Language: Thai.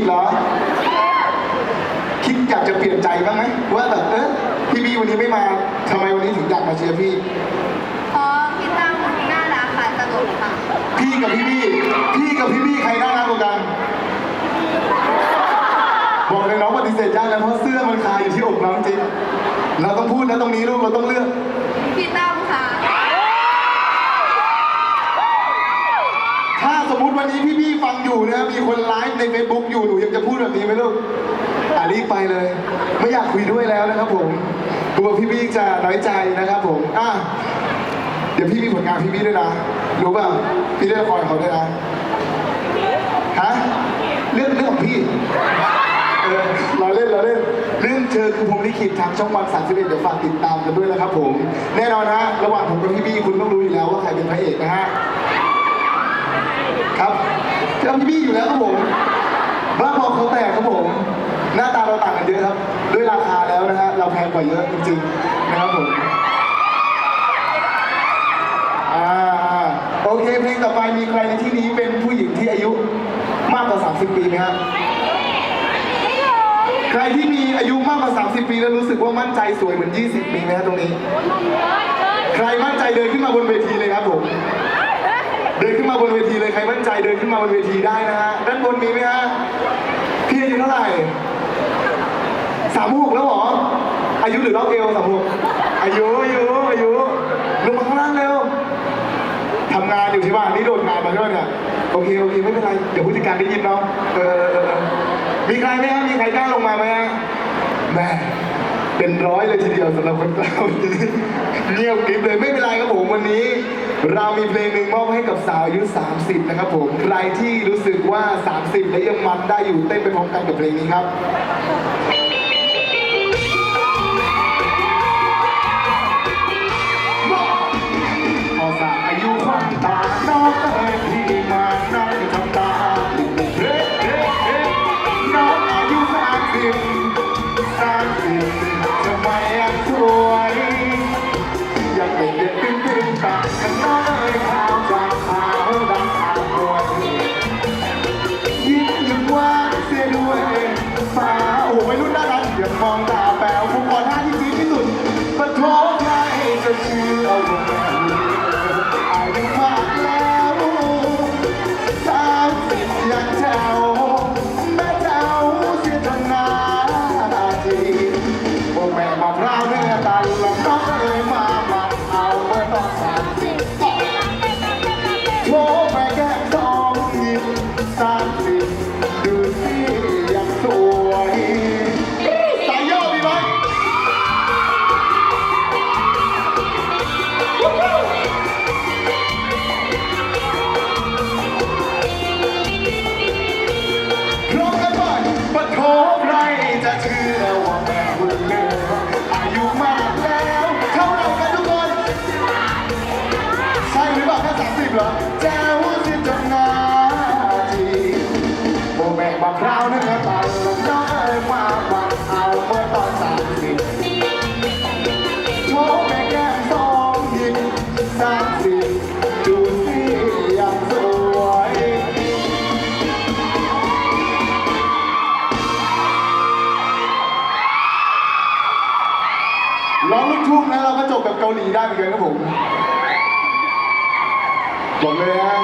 ดเหรอ คิดอยากจะเปลี่ยนใจบ้างไหมว่าแบบเออพี่บี้วันนี้ไม่มาทำไมวันนี้ถึงอยากมาเชียร์พี่ เพราะพี่ตั้มน่ารักค่ะตลกค่ะพี่กับพี่บี้พี่กับพี่บี้ใครน่ารักกว่ากันบอกเลยน้องปฏิเสธยากแล้วเพราะเสื้อมันคาอยู่ที่อกน้องจริงเราต้องพูดนะตรงนี้ลูกเราต้องเลือก อยู่นะ มีคนไลฟ์ใน Facebook อยู่หนูยังจะพูดแบบนี้ไหมลูกอะรีบไปเลย ไม่อยากคุยด้วยแล้วนะครับผมกลัวพี่บี้จะน้อยใจนะครับผมอะเดี๋ยวพี่มีผลงานพี่บี้ด้วยนะรู้ป่ะพี่เล่นละครเขาด้วยนะฮะเรื่องเรื่องของพี่เออเราเล่นเราเล่นเรื่องเธอคือผมลิขิตทางช่องวัน31เดี๋ยวฝากติดตามกันด้วยนะครับผม แน่นอนฮะระหว่างผมกับพี่บี้คุณต้องรู้อยู่แล้วว่าใครเป็นพระเอกนะฮะ ครับเราพี่บี้อยู่แล้วครับผมบ้าพอเขาแตกครับผม หน้าตาเราต่างกันเยอะครับ ด้วยราคาแล้วนะฮะเราแพงกว่าเยอะจริงๆนะครับผมอ่าโอเคเพลงต่อไปมีใครในที่นี้เป็นผู้หญิงที่อายุมากกว่า 30 ปีไหมครับใครที่มีอายุมากกว่า 30 ปีแล้วรู้สึกว่ามั่นใจสวยเหมือน 20 ปีไหมครับตรงนี้ ใครมั่นใจเดินขึ้นมาบนเวทีเลยครับผม เดินขึ้นมาบนเวทีเลยใครมั่นใจเดินขึ้นมาบนเวทีได้นะฮะด้านบนมีไหมฮะพี่อายุเท่าไหร่สามหกแล้วเหรออายุหรือรอบเอวสามหกอายุอายุอายุลงมาข้างล่างเร็วทำงานอยู่ที่บ้านนี่โดดงานมาด้วยเนี่ยโอเคโอเคไม่เป็นไรเดี๋ยวผู้จัดการได้ยินเนาะเออเออเออมีใครไหมฮะมีใครกล้าลงมาไหมฮะแม่ เป็นร้อยเลยทีเดียวสำหรับคนเราเงียบกริบเลยไม่เป็นไรครับผมวันนี้ เรามีเพลงหนึ่งมอบให้กับสาวอายุ 30 นะครับผมใครที่รู้สึกว่า 30 และยังมันได้อยู่เต้นไปพร้อมกันกับเพลงนี้ครับ ร้ ร้องลูกทุ่งแล้วเราก็จบแบบเกาหลีได้เหมือนกันครับผมบอกเลยฮะ